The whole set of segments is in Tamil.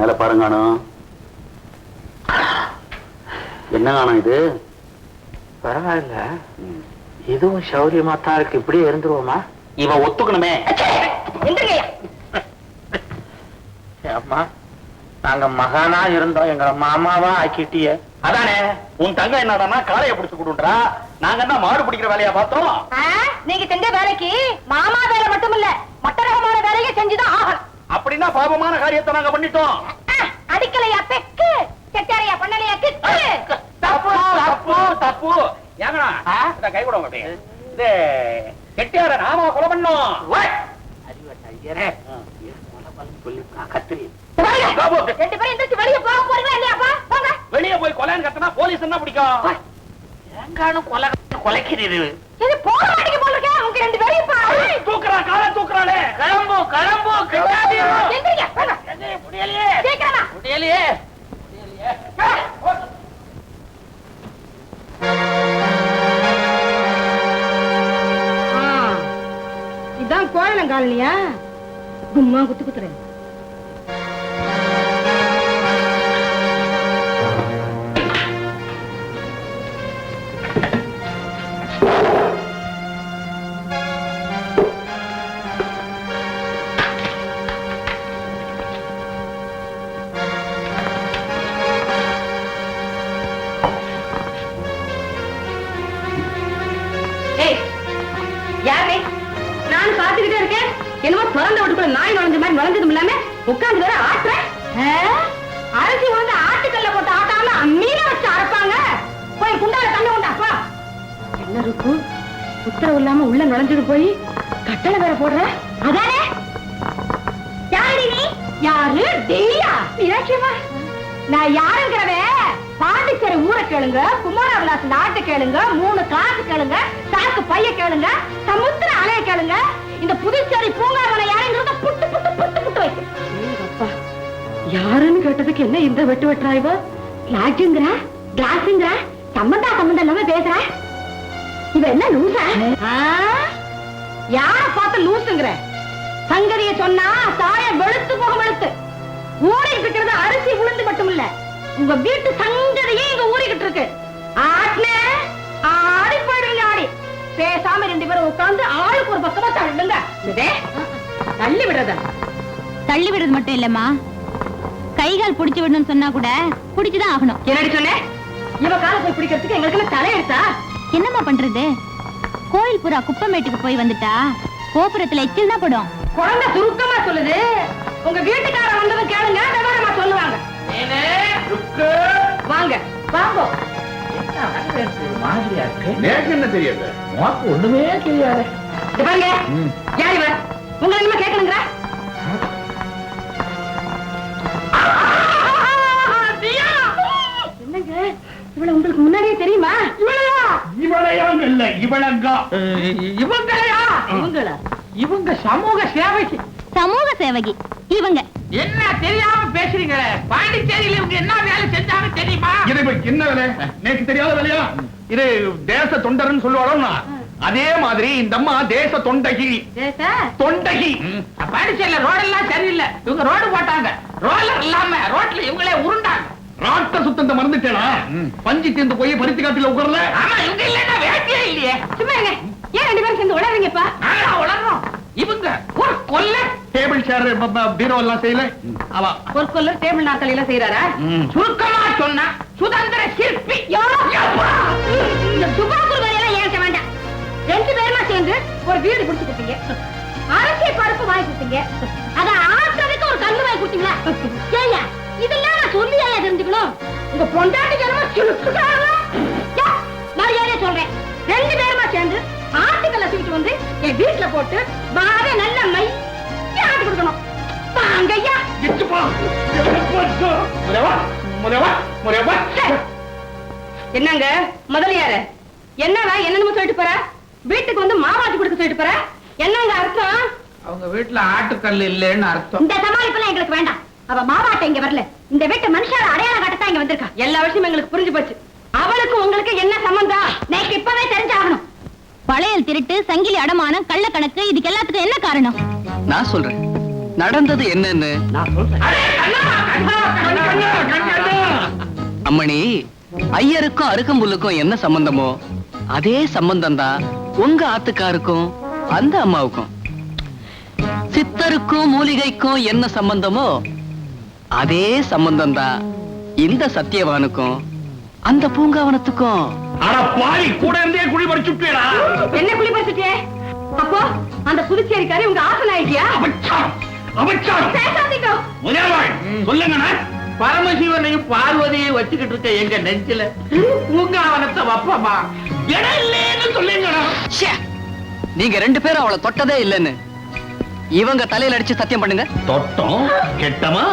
மேல பாருங்கானோ என்ன காணும் இது? பரவாயில்ல. இதுவும் சௌரியமா தான் இருக்கு. இப்படியே இருந்துருவோமா? இவன் ஒத்துக்கணுமே. அம்மா நாங்க மகானா இருந்தோம். எங்களை மாமாவா ஆக்கிட்டியே. அதானே உன் தங்க என்னடான்னா காளைய பிடிச்சு கொடுன்றா. நாங்க என்ன மாடு பிடிக்கிற வேலையா பார்த்தோம்? நீங்க செஞ்ச வேலைக்கு மாமா வேலை மட்டும் இல்ல மற்ற ரகமான வேலையை செஞ்சுதான் ஆகணும். அப்படின்னா பாபமான காரியத்தை நாங்க பண்ணிட்டோம். அடிக்கலையா? பெக்கு. செட்டாரையா பண்ணலையா கிக்கு. தப்பு தப்பு தப்பு. ஏங்கண்ணா கை கூட மாட்டேன் இது கெட்டியார நாம கொலை பண்ணோம். வெளியே போக போறீங்களா இல்லையாப்பா போங்க. வெளிய போய் கொலைன்னு கத்தினா போலீஸ் என்ன பிடிக்கும்? கொலை கொலைக்கிறீரு. இது போக மாட்டேங்க போல உங்க ரெண்டு பேரையும் பா தூக்குறா காலை தூக்குறாளே. கிளம்பு கிளம்பு கிளம்பு. எந்திரிங்க. முடியலையே சீக்கிரமா. முடியலையே இதான் கோயிலங்காலனியா கும்மா குத்து குத்துறேன். யாரே? நான் பாத்துக்கிட்டே இருக்கேன். என்னமோ திறந்த விட்டுக்குள்ள நாய் நுழைஞ்ச மாதிரி நுழைஞ்சதும் இல்லாம உட்கார்ந்து வேற ஆட்டுற அரிசி வந்து ஆட்டுக்கல்ல போட்டு ஆட்டாம மீன வச்சு அரைப்பாங்க. போய் குண்டால தண்ணி உண்டா அப்பா என்ன இருக்கும் உத்தரவு இல்லாம உள்ள நுழைஞ்சிட்டு போய் கட்டளை வேற போடுற? அதானே? யாரு நீ? யாரு? டீயா மீனாட்சியம்மா நான் யாருங்கிறவன்? பாண்டிச்சேரி ஊரை கேளுங்க குமாரவிலாஸ் நாட்டு கேளுங்க மூணு காசு கேளுங்க சாக்கு பைய கேளுங்க சமுத்திர அலைய கேளுங்க. இந்த புதுச்சேரி பூங்காவனை யாருங்கிறத புட்டு புட்டு புட்டு புட்டு வைக்கும் அப்பா யாருன்னு கேட்டதுக்கு என்ன இந்த வெட்டு வெட்டுறா இவ? லாட்ஜுங்கிற கிளாஸுங்கிற சம்பந்தா சம்பந்தம் இல்லாம பேசுற? இவ என்ன லூசா? யார பார்த்து லூசுங்கிற? சங்கதிய சொன்னா சாய வெளுத்து போக வெளுத்து. ஊறிட்டு இருக்கிறது அரிசி உளுந்து மட்டும் இல்ல உங்க வீட்டு சங்கதியே இங்க ஊறிக்கிட்டு இருக்கு. ஆட்னே ஆடி போயிடுவீங்க ஆடி. பேசாம ரெண்டு பேரும் உட்கார்ந்து ஆளுக்கு ஒரு பக்கமா தள்ளுங்க. தள்ளி விடுறத. தள்ளி விடுறது மட்டும் இல்லம்மா. கைகால் புடிச்சு விடணும்னு சொன்னா கூட புடிச்சுதான் ஆகணும். என்னடி சொன்னேன் இவ கால போய் பிடிக்கிறதுக்கு எங்களுக்கு என்ன தலையெடுத்தா என்னம்மா பண்றது? கோயில் புறா குப்பமேட்டுக்கு போய் வந்துட்டா? கோபுரத்துல எச்சில் தான் படும். குழந்தை சுருக்கமா சொல்லுது. உங்க வீட்டுக்கார வந்ததும் கேளுங்க விவரமா சொல்லுவாங்க. வாங்க வாங்க. மாதிரியா இருக்கு? எனக்கு என்ன தெரியாது? உனக்கு ஒண்ணுமே தெரியாது. பாருங்க. யார் உங்களை என்ன கேட்கணுங்கிற? என்னங்க? இவள உங்களுக்கு முன்னாடியே தெரியுமா? இவளையா? இவளையாங்க இல்ல இவளங்கா. இவங்களையா? இவங்களா? இவங்க சமூக சேவைக்கு சமூக சேவகி. இவங்க. என்ன தெரியாம பேசுறீங்களே? பாண்டிச்சேரியில இவங்க என்ன வேலை செஞ்சாங்க தெரியுமா? இது என்ன வேலை? நேற்று தெரியாத வேலையா? இது தேச தொண்டர்னு சொல்லுவாளோன்னா அதே மாதிரி இந்த அம்மா தேச தொண்டகி. தேசா? தொண்டகி. பாண்டிச்சேரியில ரோடெல்லாம் சரியில்லை. இவங்க ரோடு போட்டாங்க. ரோலர் இல்லாம ரோட்ல இவங்களே உருண்டாங்க. ராட்ட சுத்தத்தை மறந்துட்டேனா? பஞ்சு தீர்ந்து போய் பருத்தி காட்டில உட்கார்ல? ஆமா இவங்க இல்லைன்னா வேட்டியே இல்லையே. சும்மா ஏன் ரெண்டு பேரும் சேர்ந்து உளறீங்கப்பா உளறோம் இவங்க ஒரு கொல்ல டேபிள் சேர் பீரோ எல்லாம் செய்யல. அவ. ஒரு டேபிள் நாற்காலி எல்லாம் செய்யறாரா சுருக்கமா சொன்னா சுதந்திர சிற்பி யோ! இந்த துபாக்கூர் வேலையெல்லாம் வேண்டாம். ரெண்டு பேருமா சேர்ந்து ஒரு வீடு குடிச்சு கொடுத்தீங்க அரிசி பருப்பு வாங்கி கொடுத்தீங்க. அத ஆட்டுறதுக்கு ஒரு கண்ணு வாங்கி கொடுத்தீங்களா? ஏய்யா இதெல்லாம் நான் சொல்லி ஏயா தெரிஞ்சுக்கணும்? உங்க பொண்டாட்டி ஜனமா சுழுக்குறாங்க மரியாதையா சொல்றேன்? ரெண்டு பேருமா சேர்ந்து ஆட்டுக்கல்ல தூக்கிட்டு வந்து என் வீட்டுல போட்டு வாழை நல்ல மை என்னங்க? முதலியார என்னவா என்னன்னு சொல்லிட்டு போற? வீட்டுக்கு வந்து மாவாட்டி கொடுக்க சொல்லிட்டு போற? என்னங்க அர்த்தம்? அவங்க வீட்டுல ஆட்டுக்கல் இல்லைன்னு அர்த்தம். இந்த சமாளிப்பெல்லாம் எங்களுக்கு வேண்டாம். அவ மாவாட்ட இங்க வரல. இந்த வீட்டு மனுஷார அடையாளம் காட்டத்தான் இங்க வந்திருக்கா. எல்லா விஷயமும் எங்களுக்கு புரிஞ்சு போச்சு. அவளுக்கு உங்களுக்கு என்ன சம்பந்தம்? எனக்கு இப்பவே தெரிஞ்சாகணும். பழையல் திருட்டு சங்கிலி அடமானம் கள்ள கணக்கு இதுக்கு எல்லாத்துக்கும் என்ன காரணம்? நான் சொல்றேன். நடந்தது என்னன்னு? நான் சொல்றேன். அம்மணி ஐயருக்கும் அருகம்புல்லுக்கும் என்ன சம்பந்தமோ அதே சம்பந்தம் தான் உங்க ஆத்துக்காருக்கும் அந்த அம்மாவுக்கும். சித்தருக்கும் மூலிகைக்கும் என்ன சம்பந்தமோ அதே சம்பந்தம் தான் இந்த சத்தியவானுக்கும் அந்த பூங்காவனத்துக்கும். அட பாவி கூட இருந்தே குழி பறிச்சுட்டேடா. என்ன குழி பறிச்சுட்டே அப்போ அந்த புதுச்சேரிக்காரி உங்க ஆசன ஆயிட்டியா அபச்சாரம் அபச்சாரம். பேசாதீங்க. முதலாள் சொல்லுங்கண்ணா. பரமசிவனையும் பார்வதியையும் வச்சுக்கிட்டு இருக்க எங்க நெஞ்சில? பூங்காவனத்தை வப்பமா? இடம் இல்லைன்னு சொல்லுங்கடா! நீங்க ரெண்டு பேரும் அவளை தொட்டதே இல்லைன்னு. இவங்க தலையில அடிச்சு சத்தியம் பண்ணுங்க. தொட்டோம்? கெட்டமா?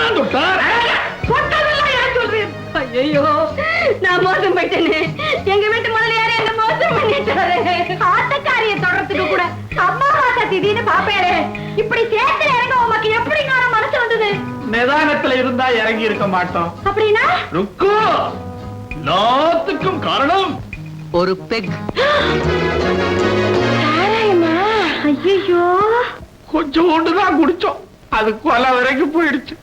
தான் தொட்டார் ஐயோ நான் மோசம் எங்க வீட்டு முதலியாரே என்ன மோசம் பண்ணிட்டாரு ஆட்டக்காரிய கூட அம்மா திடீர்னு பாப்பேரே இப்படி சேர்த்து இறங்க உமக்கு எப்படி நான் மனசு வந்தது? நிதானத்துல இருந்தா இறங்கி இருக்க மாட்டோம். அப்படின்னா? ருக்கு! எல்லாத்துக்கும் காரணம்? ஒரு பெக் ஐயோ கொஞ்சோண்டு தான் குடிச்சோம். அது கொலை வரைக்கும் போயிடுச்சு.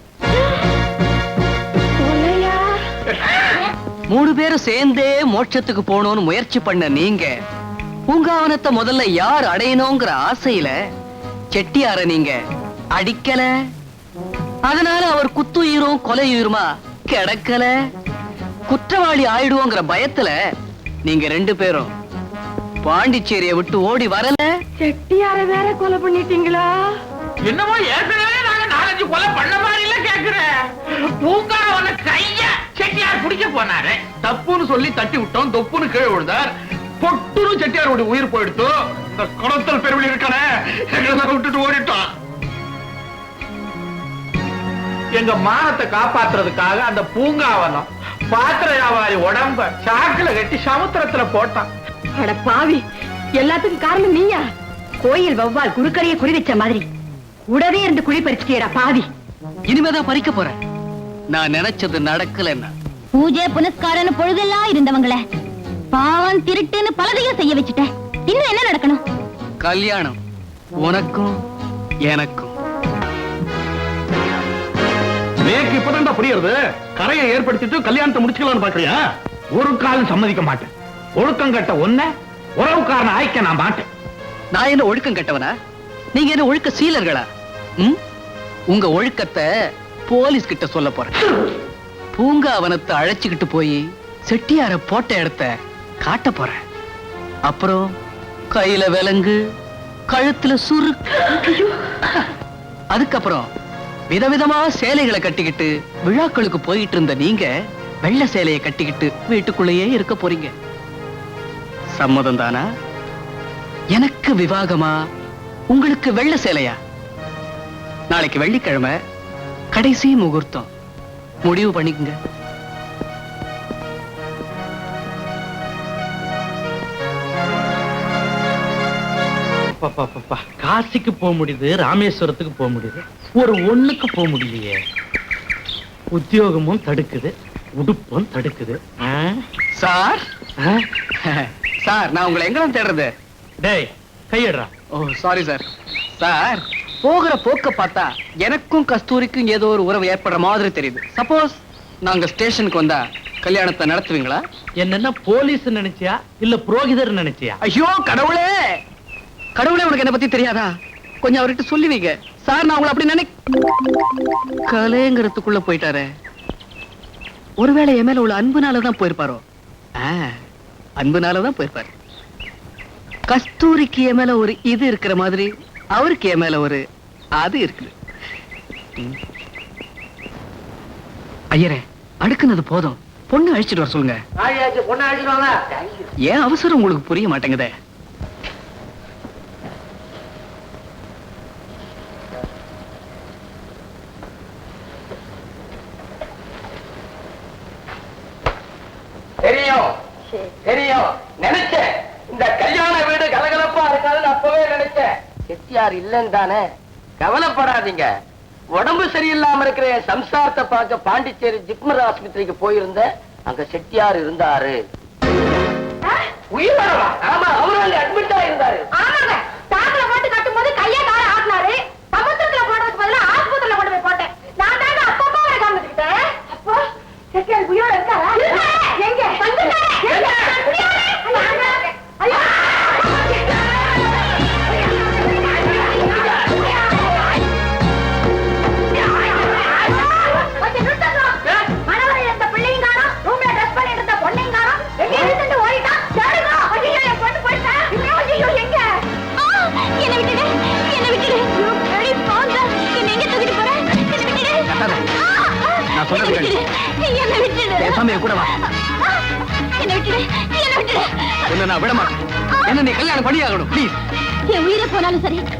மூணு பேரும் சேர்ந்தே மோட்சத்துக்கு போகணும்னு முயற்சி பண்ண நீங்க பூங்காவனத்தை முதல்ல யார் அடையணுங்கிற ஆசையில செட்டியார நீங்க அடிக்கல? அதனால அவர் குத்துயிரும் கொலையுயிருமா கிடக்கல? குற்றவாளி ஆயிடுவோங்கிற பயத்துல நீங்க ரெண்டு பேரும் பாண்டிச்சேரியை விட்டு ஓடி வரல? செட்டியார வேற கொலை பண்ணிட்டீங்களா? என்னமோ ஏற்கனவே நாங்க நாலஞ்சு கொலை பண்ண மாதிரி இல்ல கேக்குறேன். பூங்காவன கைய பிடிக்க போனாரு. தப்புன்னு சொல்லி தட்டி விட்டோம். தொப்புன்னு கீழே விழுந்தார். பொட்டுன்னு செட்டியாரோட உயிர் போயிடுத்து. இந்த குளத்தல் பெருவழி இருக்கானே. எங்களை விட்டுட்டு ஓடிட்டான். எங்க மானத்தை காப்பாத்துறதுக்காக அந்த பூங்காவனம் பாத்திர வியாபாரி உடம்ப சாக்குல கட்டி சமுத்திரத்துல போட்டான். அட பாவி எல்லாத்துக்கும் காரணம் நீயா? கோயில் வவ்வால் குறுக்கரைய குறி வச்ச மாதிரி. கூடவே இருந்து குழி பறிச்சிட்டியடா பாவி. இனிமேதான் பறிக்க போறேன். நான் நினைச்சது நடக்கலன்னா பூஜை புனஸ்காரன்னு பொழுதெல்லாம் இருந்தவங்கள. பாவம் திருட்டுன்னு பலதையும் செய்ய வச்சுட்டேன் இன்னும் என்ன நடக்கணும்? கல்யாணம். உனக்கும் எனக்கும். நேக்கு இப்பதான்டா புரியுறது? கரையை ஏற்படுத்திட்டு கல்யாணத்தை முடிச்சுக்கலாம்னு பாக்குறியா ஒரு காலம் சம்மதிக்க மாட்டேன். ஒழுக்கம் கட்ட ஒன்ன உறவுக்காரன ஆய்க்க நான் மாட்டேன். நான் என்ன ஒழுக்கம் கெட்டவனா? நீங்க என்ன ஒழுக்க சீலர்களா? உங்க ஒழுக்கத்தை போலீஸ் கிட்ட சொல்ல போறேன். பூங்காவனத்தை அழைச்சுக்கிட்டு போய் செட்டியார போட்ட இடத்த காட்ட போறேன். அப்புறம் கையில விலங்கு கழுத்துல சுரு அதுக்கப்புறம் விதவிதமா சேலைகளை கட்டிக்கிட்டு விழாக்களுக்கு போயிட்டு இருந்த நீங்க வெள்ளை சேலையை கட்டிக்கிட்டு வீட்டுக்குள்ளேயே இருக்க போறீங்க. சம்மதம் தானா? எனக்கு விவாகமா? உங்களுக்கு வெள்ளை சேலையா? நாளைக்கு வெள்ளிக்கிழமை கடைசி முகூர்த்தம். முடிவு பண்ணிக்கங்க. காசிக்கு போக முடியுது ராமேஸ்வரத்துக்கு போக முடியுது. ஒரு ஒண்ணுக்கு போக முடியலையே. உத்தியோகமும் தடுக்குது உடுப்பும் தடுக்குது? சார்? சார் நான் உங்களை எங்கெல்லாம் தேடுறது? டேய் கையடுறா. ஓ சாரி சார். சார் போகிற போக்க பார்த்தா எனக்கும் கஸ்தூரிக்கும் ஏதோ ஒரு உறவு ஏற்படுற மாதிரி தெரியுது. சப்போஸ் நாங்க ஸ்டேஷனுக்கு வந்தா கல்யாணத்தை நடத்துவீங்களா? என்னென்ன போலீஸ் நினைச்சியா? இல்ல புரோகிதர் நினைச்சியா? ஐயோ கடவுளே! கடவுளே உனக்கு என்ன பத்தி தெரியாதா? கொஞ்சம் அவர்கிட்ட சொல்லி வைங்க சார் நான் உங்களை அப்படி நினை கலைங்கிறதுக்குள்ள போயிட்டாரே. ஒருவேளை என் மேல உள்ள அன்புனால தான் போயிருப்பாரோ? ஆ, அன்புனால தான் போயிருப்பாரு. கஸ்தூரிக்கு என் மேல ஒரு இது இருக்கிற மாதிரி அவருக்கு என் மேல ஒரு அது இருக்குது. ஐயரே அடுக்குனது போதும். பொண்ணு அழிச்சிட்டு வர சொல்லுங்க. பொண்ணு அழிச்சிடுவாங்க ஏன் அவசரம் உங்களுக்கு புரிய மாட்டேங்குதே? தெரியும். தெரியும். நினைச்சேன். இந்த கல்யாண வீடு செட்டியார் இல்லைன்னு கவலைப்படாதீங்க. உடம்பு சரியில்லாம இருக்கிற சம்சாரத்தை பார்க்க பாண்டிச்சேரி ஜிப்மர் ஆஸ்பத்திரிக்கு போயிருந்த அங்க செட்டியார் இருந்தாரு. ஆமா அவரு அங்க அட்மிட் ஆயிருந்தாரு ஆமாங்க. டாக்டர் போட்டு போது கையை கால ஆட்டினாரு. சமுத்திரத்துல போடுறதுக்கு பதிலா ஆஸ்பத்திரியில போட்டேன். நான் செட்டியார் உயிரோட இருக்காரா? எங்க? எங்க?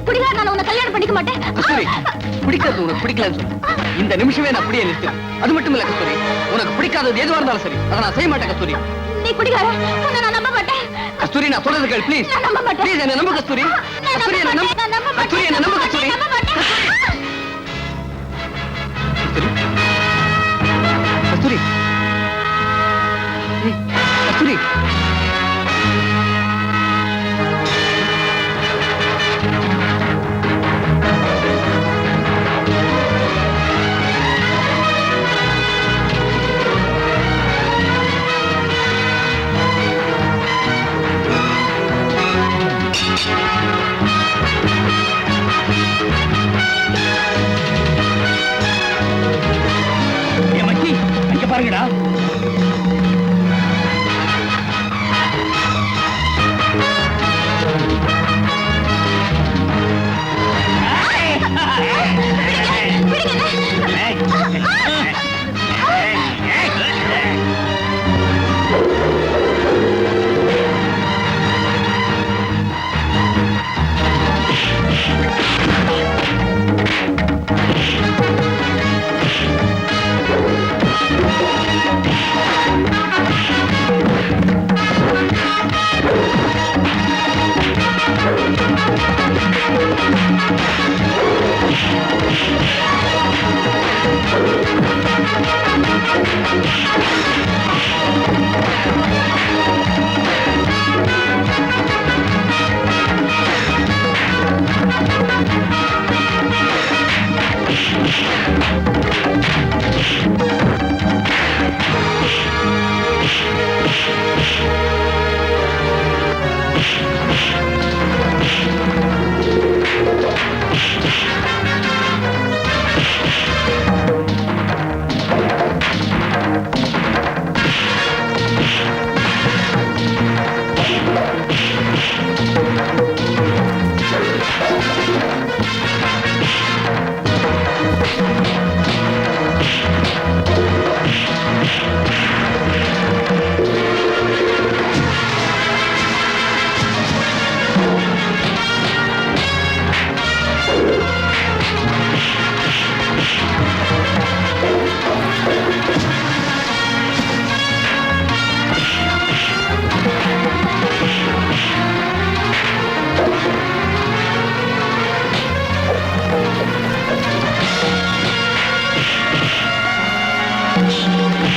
குடிகார நான் உன்னை கல்யாணம் பண்ணிக்க மாட்டேன். கஸ்தூரி பிடிக்கிறது உனக்கு பிடிக்கலன்னு சொல்லு. இந்த நிமிஷமே நான் அப்படியே நிறுத்து அது மட்டும் இல்ல கஸ்தூரி. உனக்கு பிடிக்காதது எதுவா இருந்தாலும் சரி. அதை நான் செய்ய மாட்டேன் கஸ்தூரி. நீ குடிகார உன்னை நான் நம்ப மாட்டேன். கஸ்தூரி நான் சொல்றது கேள் ப்ளீஸ் நான் நம்ப மாட்டேன். ப்ளீஸ் என்ன நம்பு கஸ்தூரி. கஸ்தூரி என்ன நம்ப. கஸ்தூரி என்ன நம்பு கஸ்தூரி. கஸ்தூரி. கஸ்தூரி.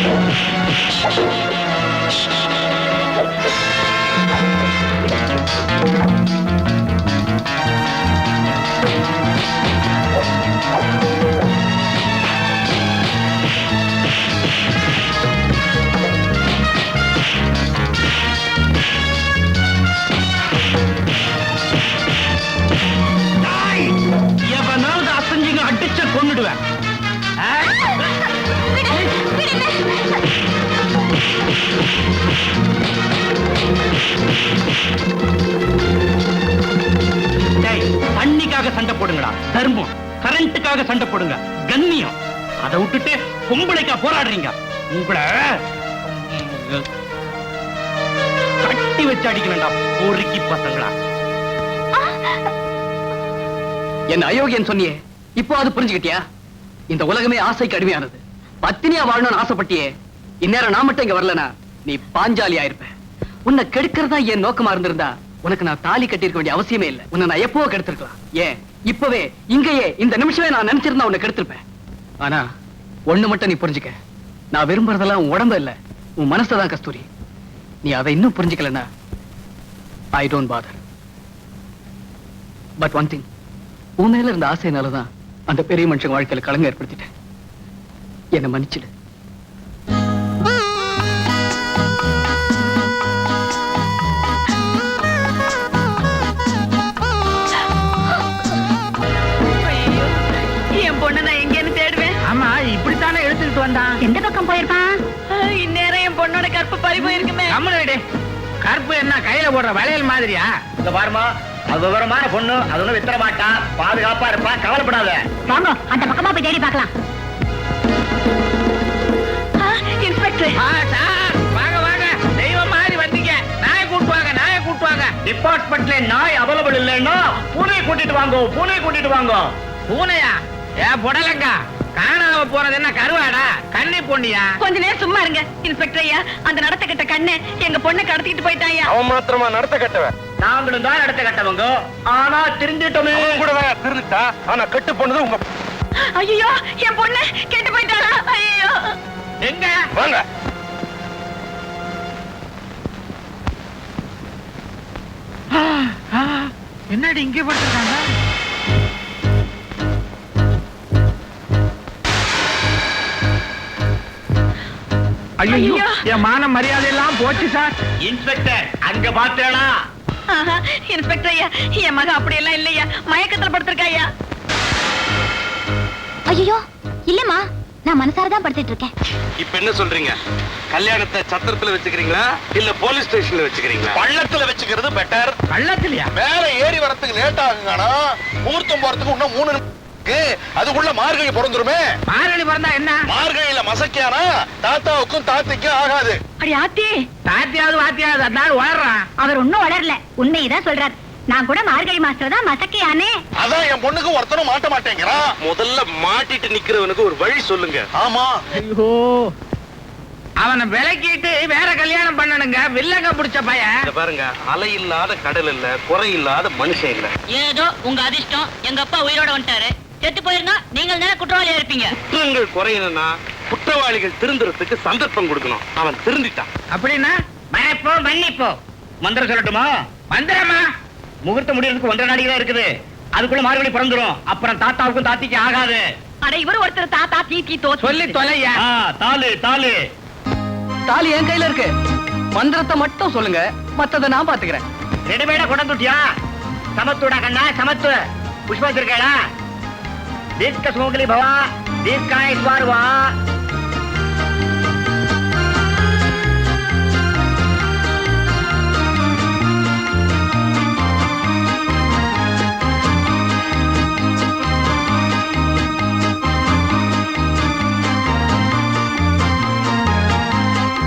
Thank you. தண்ணிக்காக சண்டை போடுங்கடா. தர்மம் கரண்ட்டுக்காக சண்டை போடுங்க. கண்ணியம். அதை விட்டுட்டு பொம்பளைக்கா போராடுறீங்க. உங்களை கட்டி வச்சு அடிக்கணும்டா பொறுக்கி பசங்களா. என்ன அயோக்கியன் சொன்னியே? இப்போ அது புரிஞ்சுக்கிட்டியா? இந்த உலகமே ஆசைக்கு அடிமையானது. பத்தினியா வாழணும்னு ஆசைப்பட்டியே. இந்நேரம் நான் மட்டும் இங்க வரலனா நீ பாஞ்சாலி ஆயிருப்ப உன்னை கெடுக்கிறதா என் நோக்கமா இருந்திருந்தா உனக்கு நான் தாலி கட்டியிருக்க வேண்டிய அவசியமே இல்லை. உன்னை நான் எப்பவோ கெடுத்திருக்கலாம். ஏன்? இப்பவே இங்கேயே இந்த நிமிஷமே நான் நினைச்சிருந்தா உன்னை கெடுத்திருப்பேன். ஆனா ஒண்ணு மட்டும் நீ புரிஞ்சுக்க. நான் விரும்புறதெல்லாம் உன் உடம்பு இல்ல. உன் மனசுதான் கஸ்தூரி. நீ அதை இன்னும் புரிஞ்சுக்கலன்னா I don't bother but one thing உன் மேல இருந்த ஆசையினாலதான் அந்த பெரிய மனுஷன் வாழ்க்கையில களங்க ஏற்படுத்திட்டேன். என்னை மன்னிச்சிடு. பக்கம் போயிருப்பான்? இந்நேரம் என் பொண்ணோட கற்பு பறி போயிருக்குமே. கம்முனு கருப்பு என்ன கையில போடுற வளையல் மாதிரியா? இந்த பாருமா அது விவரமான பொண்ணு அது ஒண்ணும் வித்தர மாட்டா. பாதுகாப்பா இருப்பா கவலைப்படாத. வாங்க அந்த பக்கமா போய் தேடி பார்க்கலாம். இன்ஸ்பெக்டர். சார் வாங்க வாங்க. தெய்வம் மாதிரி வந்தீங்க. நாயை கூட்டு வாங்க நாயை கூட்டு வாங்க டிபார்ட்மெண்ட்ல நாய் அவைலபிள் இல்லைன்னா பூனை கூட்டிட்டு வாங்க பூனை கூட்டிட்டு வாங்க. பூனையா? ஏ புடலங்க. காணாம போறது என்ன கருவாடா? கண்ணி பொண்ணியா? கொஞ்ச நேரம் சும்மா இருங்க இன்ஸ்பெக்டர் ஐயா. அந்த நடத்த கட்ட கண்ணு எங்க பொண்ணை கடத்திட்டு போயிட்டாயா அவன் மாத்திரமா நடத்த கட்டவன்? நாங்களும் தான் நடத்த கட்டவங்க. ஆனா திருந்திட்டோமே. கூட திருந்துட்டா? ஆனா கட்டு போனது உங்க ஐயோ என் பொண்ணு கெட்டு போயிட்டாளா? ஐயோ எங்க? வாங்க. என்னடி இங்கே படுத்திருக்காங்க? ஐயோ. என் மான மரியாதை எல்லாம் போச்சு சார். இன்ஸ்பெக்டர் அங்க பார்த்தேனா? இன்ஸ்பெக்டர் ஐயா என் மக அப்படியெல்லாம் இல்லையா? மயக்கத்துல படுத்திருக்கா ஐயா. ஐயோ இல்லம்மா நான் மனசார தான் படுத்துட்டு இருக்கேன். இப்ப என்ன சொல்றீங்க? கல்யாணத்தை சத்திரத்துல வச்சுக்கிறீங்களா? இல்ல போலீஸ் ஸ்டேஷன்ல வச்சுக்கிறீங்களா? பள்ளத்துல வச்சுக்கிறது பெட்டர் கள்ளத்திலையா மேல ஏறி வரதுக்கு லேட் ஆகுங்கண்ணா. முகூர்த்தம் போறதுக்கு இன்னும் மூணு நிமிஷம் இருக்கு. அதுக்குள்ள மார்கழி பிறந்துருமே. மாரளி பிறந்தா என்ன? மார்கழியில மசக்கியானா தாத்தாவுக்கும் தாத்திக்கும் ஆகாது. அடி ஆத்தி. தாத்தியாவது வாத்தியாவது அதனால வளர்றான் அவர் ஒன்னும் வளரல உண்மையதான் சொல்றார். நான் கூட மார்கழி மாசத்துல தான் மசக்கையானே. அதான் என் பொண்ணுக்கு ஒருத்தனும் மாட்ட மாட்டேங்கிறான். முதல்ல மாட்டிட்டு நிக்கிறவனுக்கு ஒரு வழி சொல்லுங்க. ஆமா. ஐயோ. அவனை விலக்கிட்டு வேற கல்யாணம் பண்ணணுங்க. வில்லங்க பிடிச்ச பையன். இத பாருங்க அலை இல்லாத கடல் இல்ல குறை இல்லாத மனுஷன் இல்ல. ஏதோ உங்க அதிர்ஷ்டம். எங்க அப்பா உயிரோட வந்துட்டாரு. செத்து போயிருந்தா நீங்கள் தானே குற்றவாளியா இருப்பீங்க? குற்றங்கள் குறையணும்னா குற்றவாளிகள் திருந்துறதுக்கு சந்தர்ப்பம் கொடுக்கணும். அவன் திருந்திட்டான். அப்படின்னா மன்னிப்போ மன்னிப்போ. மந்திரம் சொல்லட்டுமா? மந்திரமா? முகூர்த்தம் முடியறதுக்கு ஒன்றரை நாளைக்கு தான் இருக்குது. அதுக்குள்ள மார்கழி பிறந்துரும். அப்புறம் தாத்தாவுக்கும் தாத்திக்கு ஆகாது. அட இவர் ஒருத்தர் தாத்தா தீ தீ தோ சொல்லி தொலையா? தாலு தாலு. தாலி என் கையில இருக்கு. மந்திரத்தை மட்டும் சொல்லுங்க. மத்தத நான் பாத்துக்கிறேன். ரெடிமேடா கொண்டு வந்துட்டியா சமத்துடா கண்ணா சமத்து. புஷ்பா देश का लिए भवा। देश का इस बार वहा।